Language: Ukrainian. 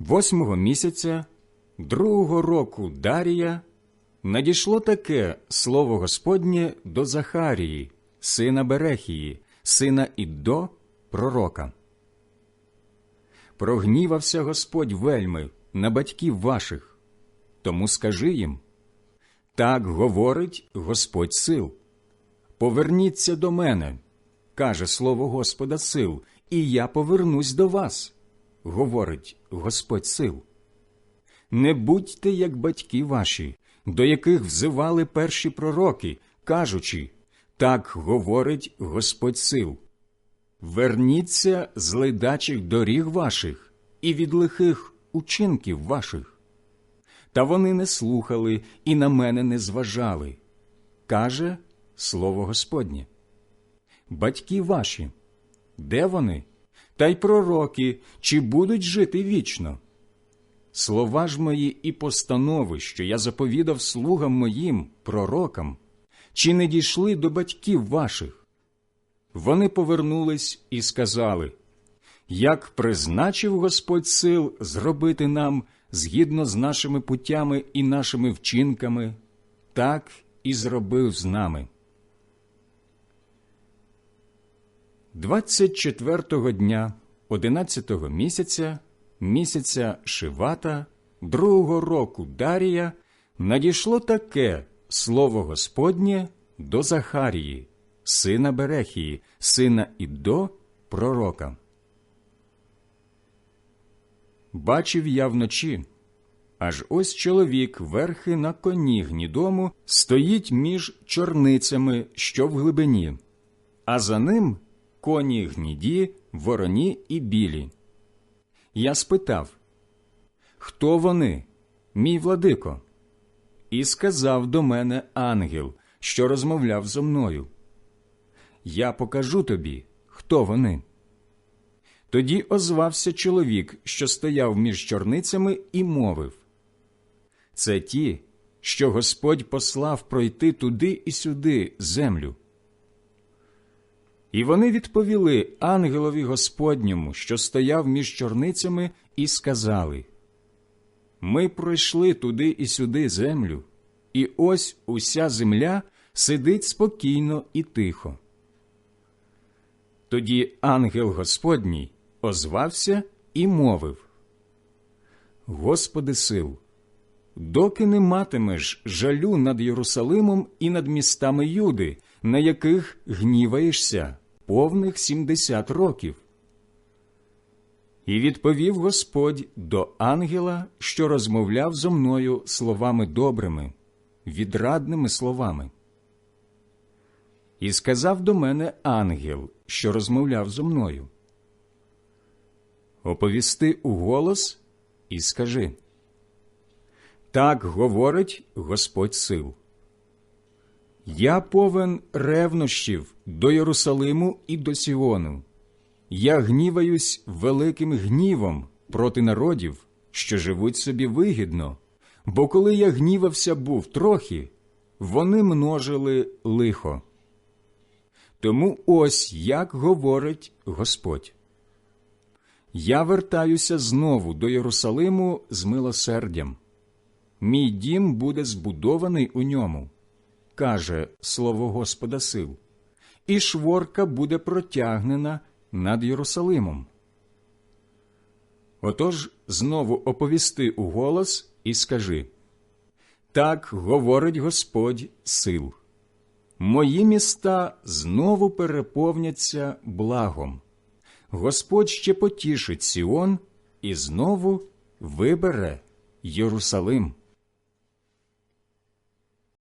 Восьмого місяця другого року Дарія надійшло таке слово Господнє до Захарії, сина Берехії, сина Іддо, пророка. Прогнівався Господь вельми на батьків ваших, тому скажи їм так говорить Господь сил. Поверніться до мене, каже слово Господа сил, і я повернусь до вас, говорить Господь сил. Не будьте, як батьки ваші, до яких взивали перші пророки, кажучи так говорить Господь сил. Верніться з лайдачих доріг ваших і від лихих учинків ваших. Та вони не слухали і на мене не зважали, каже слово Господнє. Батьки ваші, де вони? Та й пророки, чи будуть жити вічно? Слова ж мої і постанови, що я заповідав слугам моїм, пророкам, чи не дійшли до батьків ваших? Вони повернулись і сказали, як призначив Господь сил зробити нам згідно з нашими путями і нашими вчинками, так і зробив з нами. 24-го дня 11-го місяця, місяця Шивата, другого року Дарія, надійшло таке слово Господнє до Захарії, сина Берехії, сина Іддо, пророка. Бачив я вночі, аж ось чоловік верхи на коні гнідому стоїть між чорницями, що в глибині, а за ним коні гніді, вороні і білі. Я спитав, хто вони, мій владико? І сказав до мене ангел, що розмовляв зо мною. Я покажу тобі, хто вони. Тоді озвався чоловік, що стояв між чорницями, і мовив Це ті, що Господь послав пройти туди і сюди землю. І вони відповіли ангелові Господньому, що стояв між чорницями, і сказали Ми пройшли туди і сюди землю, і ось уся земля сидить спокійно і тихо. Тоді ангел Господній озвався і мовив Господи сил, доки не матимеш жалю над Єрусалимом і над містами Юди, на яких гніваєшся повних сімдесят років. І відповів Господь до ангела, що розмовляв зо мною словами добрими, відрадними словами. І сказав до мене ангел, що розмовляв зо мною. Оповісти у голос і скажи так говорить Господь сил. Я повен ревнощів до Єрусалиму і до Сіону. Я гніваюсь великим гнівом проти народів, що живуть собі вигідно, бо коли я гнівався був трохи, вони множили лихо. Тому ось як говорить Господь. Я вертаюся знову до Єрусалиму з милосердям. Мій дім буде збудований у ньому, каже слово Господа сил, і шворка буде протягнена над Єрусалимом. Отож знову оповісти у голос і скажи так говорить Господь сил. Мої міста знову переповняться благом. Господь ще потішить Сіон і знову вибере Єрусалим.